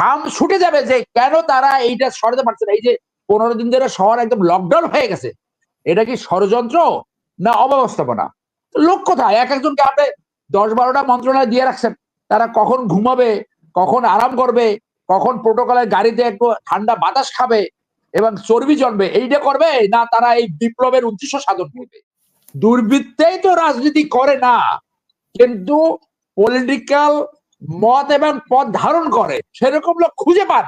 ঘাম ছুটে যাবে যে কেন তারা এইটা সরাতে পারছে না? এই যে পনেরো দিন ধরে শহর একদম লকডাউন হয়ে গেছে। এটা কি ষড়যন্ত্র না অব্যবস্থাপনা? লোক কোথায়? এক একজনকে আপনি দশ বারোটা মন্ত্রণালয় দিয়ে রাখছেন। তারা কখন ঘুমাবে, কখন আরাম করবে, কখন প্রোটোকলের গাড়িতে একটু ঠান্ডা বাতাস খাবে এবং চর্বি জন্মে, এইটা করবে না তারা এই বিপ্লবের উদ্দেশ্য সাধন করবে? দুর্বৃত্তেই তো রাজনীতি করে না। কিন্তু পলিটিক্যাল মত এবং পথ ধারণ করে। সেরকম লোক খুঁজে পান।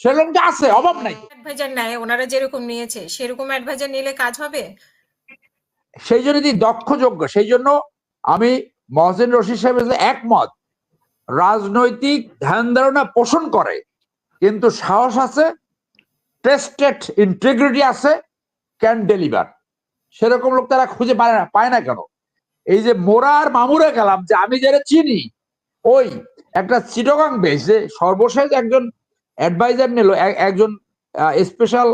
সেরকম তো আছে অভাব নাই। অ্যাডভাইজার নেয় ওনারা যেরকম নিয়েছে সেরকম অ্যাডভাইজার নিলে কাজ হবে? সেই জন্য যদি দক্ষ যোগ্য সেই জন্য আমি মহসিন রশিদ সাহেবের একমত। রাজনৈতিক ধ্যান ধারণা পোষণ করে কিন্তু সাহস আছে টেস্টেড ইন্টিগ্রিটি আছে ক্যান ডেলিভার সেরকম লোক তারা খুঁজে পায় না পায় না কেন? এই যে মোরা আর মামুরে গেলাম যে আমি যারা চিনি ওই একটা চিটগাং বেস সর্বশেষ একজন অ্যাডভাইজার নিল এক- একজন স্পেশাল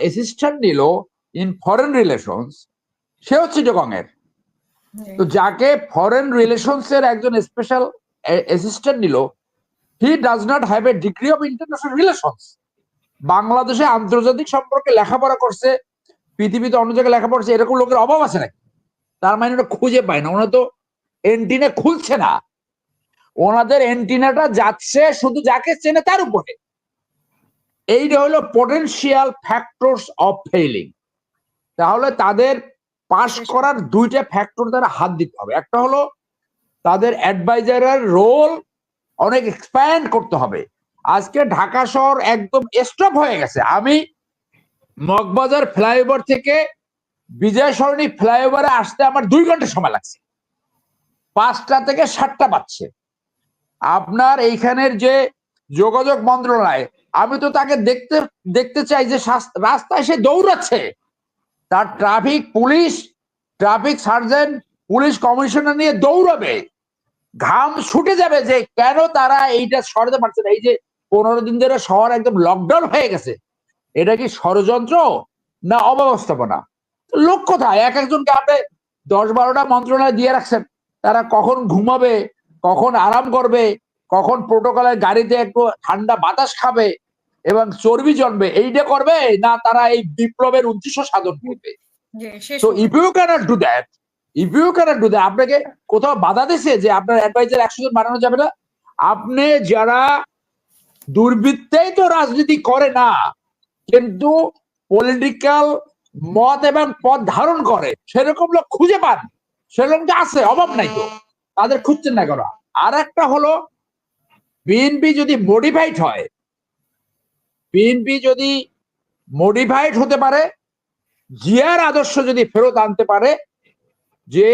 অ্যাসিস্ট্যান্ট নিল ইন ফরেন রিলেশনস সেও চিটগং এর। তো যাকে ফরেন রিলেশনস এর একজন স্পেশাল অ্যাসিস্ট্যান্ট নিল he does not have a degree of international relations বাংলাদেশে আন্তর্জাতিক সম্পর্কে লেখাপড়া করছে পৃথিবীতে অন্য জায়গায় লেখাপড়া করছে এরকম লোকের অভাব আছে নাকি? তার মানে ওটা খুঁজে পায় না ওরা তো এন্টিনা খুলছে না। ওনাদের এন্টিনাটা যাচ্ছে শুধু যাকে চেনে তার উপরে। এইটা হলো পটেনশিয়াল ফ্যাক্টরস অফ ফেইলিং তাহলে তাদের পাশ করার দুইটা ফ্যাক্টর দ্বারা হাত দিতে হবে। একটা হলো তাদের অ্যাডভাইজারের রোল অনেক এক্সপ্যান্ড করতে হবে। আজকে ঢাকা শহর একদম স্টপ হয়ে গেছে। আমি মগবাজার ফ্লাইওভার থেকে বিজয় সরণি ফ্লাইওভারে আসতে আমার দুই ঘণ্টা সময় লাগছে। পাঁচটা থেকে সাতটা বাজছে। আপনার এইখানের যে যোগাযোগ মন্ত্রণালয়, আমি তো তাকে দেখতে দেখতে চাই যে রাস্তায় সে দৌড়াচ্ছে। তার traffic police, traffic sergeant, police commissioner নিয়ে দৌড়াবে। ঘাম ছুটে যাবে যে কেন তারা এইটা সরাতে পারছে না। এই যে পনেরো দিন ধরে শহর একদম লকডাউন হয়ে গেছে। এটা কি ষড়যন্ত্র না অব্যবস্থাপনা? লোক কোথায়? এক একজনকে আপনি দশ বারোটা মন্ত্রণালয় দিয়ে রাখছেন। তারা কখন ঘুমাবে, কখন আরাম করবে কখন প্রোটোকলের গাড়িতে একটু ঠান্ডা বাতাস খাবে এবং চর্বি জন্মে এইটা করবে না তারা এই বিপ্লবের উদ্দেশ্য সাধন করবে? তো if you cannot do that if you cannot do that আপনাকে কোথাও বাধা দিছে যে আপনার অ্যাডভাইজার একশো জন বানানো যাবে না? আপনি যারা দুর্বৃত্তেই তো রাজনীতি করে না কিন্তু পলিটিক্যাল মত এবং পথ ধারণ করে সেরকম লোক খুঁজে পান। সেরকম আছে অভাব নাই তো। তাদের খুঁজছেন না কেন? আর একটা হলো বিএনপি যদি মডিফাইড হয় বিএনপি যদি মডিফাইড হতে পারে জিয়ার আদর্শ যদি ফেরত আনতে পারে, যে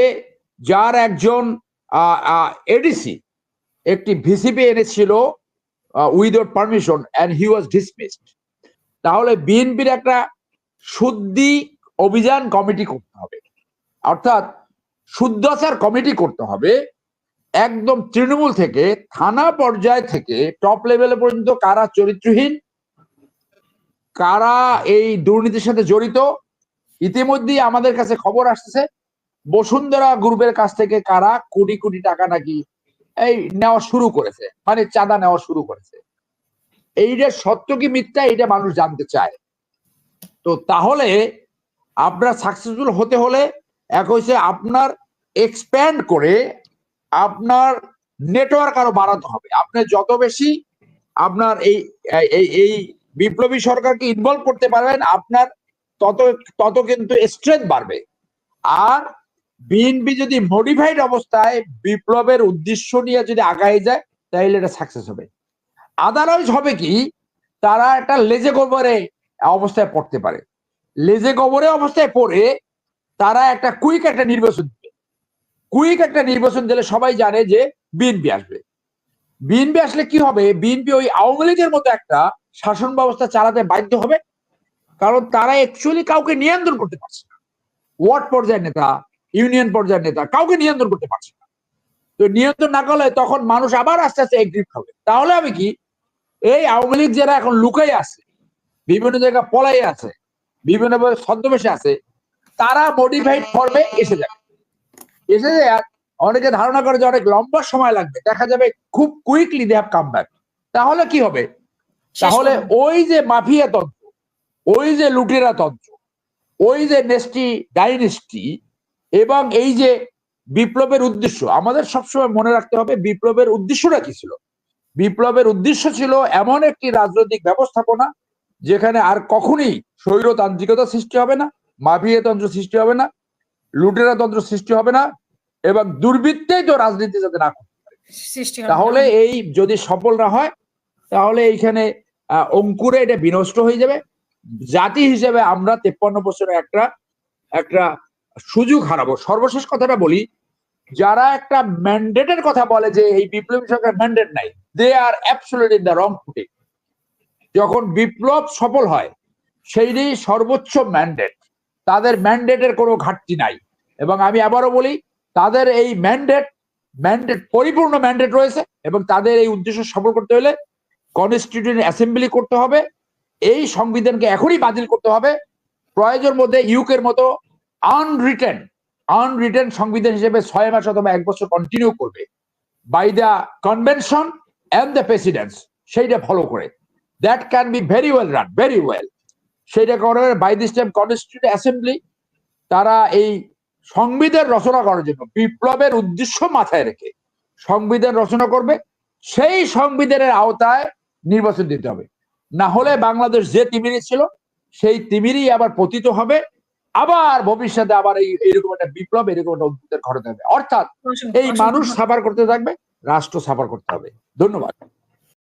যার একজন এডিসি একটি ভিসিপি এনেছিল without permission and he was dismissed তাহলে বিএনপির একটা শুদ্ধি অভিযান কমিটি করতে হবে। অর্থাৎ শুদ্ধাচার কমিটি করতে হবে একদম তৃণমূল থেকে, থানা পর্যায় থেকে টপ লেভেলে পর্যন্ত কারা চরিত্রহীন, কারা এই দুর্নীতির সাথে জড়িত, ইতিমধ্যেই আমাদের কাছে খবর আসতেছে, বসুন্ধরা গ্রুপের কাছ থেকে কারা কোটি কোটি টাকা নাকি এই নেওয়া শুরু করেছে মানে চাঁদা নেওয়া শুরু করেছে। এইটা সত্য কি মিথ্যা এটা মানুষ জানতে চায়। তো তাহলে আপনার সাকসেসফুল হতে হলে, এক হচ্ছে আপনার এক্সপ্যান্ড করে আপনার নেটওয়ার্ক আরও বাড়াতে হবে। আপনি যত বেশি আপনার এই এই বিপ্লবী সরকারকে ইনভলভ করতে পারবেন, আপনার তত তত কিন্তু স্ট্রেংথ বাড়বে। আর বিএনপি যদি মডিফাইড অবস্থায় বিপ্লবের উদ্দেশ্য নিয়ে যদি আগায় যায়, তাহলে এটা সাকসেস হবে। আদারওয়াইজ হবে কি, তারা একটা লেজে গোবরে অবস্থায় পড়তে পারে। লেজে গোবরে অবস্থায় পড়ে তারা একটা কুইক একটা নির্বাচন কুইক একটা নির্বাচন দিলে সবাই জানে যে বিএনপি আসবে। বিএনপি আসলে কি হবে? বিএনপি ওই আওয়ামী লীগের মতো একটা শাসন ব্যবস্থা চালাতে বাধ্য হবে, কারণ তারা অ্যাকচুয়ালি কাউকে নিয়ন্ত্রণ করতে পারছে না। ওয়ার্ড পর্যায়ের নেতা, ইউনিয়ন পর্যায়ের নেতা কাউকে নিয়ন্ত্রণ করতে পারছে না। তো নিয়ন্ত্রণ না করলে তখন মানুষ আবার আস্তে আস্তে এগ্রিপ হবে তাহলে আমি কি? এই আওয়ামী লীগ যারা এখন লুকাই আছে, বিভিন্ন জায়গায় পলাই আছে, বিভিন্ন ছদ্মবেশে আছে, তারা মডিফাইড ফর্মে এসে যাবে। এসে অনেকে ধারণা করে যে অনেক লম্বা সময় লাগবে দেখা যাবে খুব quickly they have come back তাহলে কি হবে? তাহলে ওই যে মাফিয়া তন্ত্র ওই যে লুটেরা তন্ত্র ওই যে নেস্টি ডাইনেস্টি এবং এই যে বিপ্লবের উদ্দেশ্য আমাদের সবসময় মনে রাখতে হবে বিপ্লবের উদ্দেশ্যটা কি ছিল? বিপ্লবের উদ্দেশ্য ছিল এমন একটি রাজনৈতিক ব্যবস্থাপনা যেখানে আর কখনই স্বৈরতান্ত্রিকতা সৃষ্টি হবে না মাফিয়া তন্ত্র সৃষ্টি হবে না লুটেরা তন্ত্র সৃষ্টি হবে না এবং দুর্বৃত্তেই তো রাজনীতি যাতে না সৃষ্টি। তাহলে এই যদি সফল না হয় তাহলে এইখানে অঙ্কুরে এটা বিনষ্ট হয়ে যাবে। জাতি হিসেবে আমরা তেপ্পান্ন বছরে একটা একটা সুযোগ হারাবো। সর্বশেষ কথাটা বলি যারা একটা ম্যান্ডেটের কথা বলে যে এই বিপ্লবী সরকার ম্যান্ডেট নাই they are absolute in the wrong ফুটে যখন বিপ্লব সফল হয় সেইটাই সর্বোচ্চ ম্যান্ডেট। তাদের ম্যান্ডেটের কোনো ঘাটতি নাই। এবং আমি আবারও বলি, তাদের এই ম্যান্ডেট ম্যান্ডেট পরিপূর্ণ ম্যান্ডেট রয়েছে এবং তাদের এই উদ্দেশ্য সফল করতে হলে কনস্টিটিউশন অ্যাসেম্বলি করতে হবে। এই সংবিধানকে এখনই বাতিল করতে হবে। প্রয়োজন মধ্যে ইউকের মতো আনরিটেন আনরিটেন সংবিধান হিসেবে ছয় মাস অথবা এক বছর কন্টিনিউ করবে। By the convention and the precedence সেইটা ফলো করে। That can be very well run very well সেইটা করে by this time constitute assembly তারা এই সংবিধান রচনা করার জন্য বিপ্লবের উদ্দেশ্য মাথায় রেখে সংবিধান রচনা করবে সেই সংবিধানের আওতায় নির্বাচন দিতে হবে। না হলে বাংলাদেশ যে তিমিরি ছিল সেই তিমিরই আবার পতিত হবে আবার ভবিষ্যতে আবার এই এরকম একটা বিপ্লব এরকম একটা উদ্যোগের ঘটাতে হবে। অর্থাৎ এই মানুষ। সাফার করতে থাকবে রাষ্ট্র সাফার করতে হবে। ধন্যবাদ।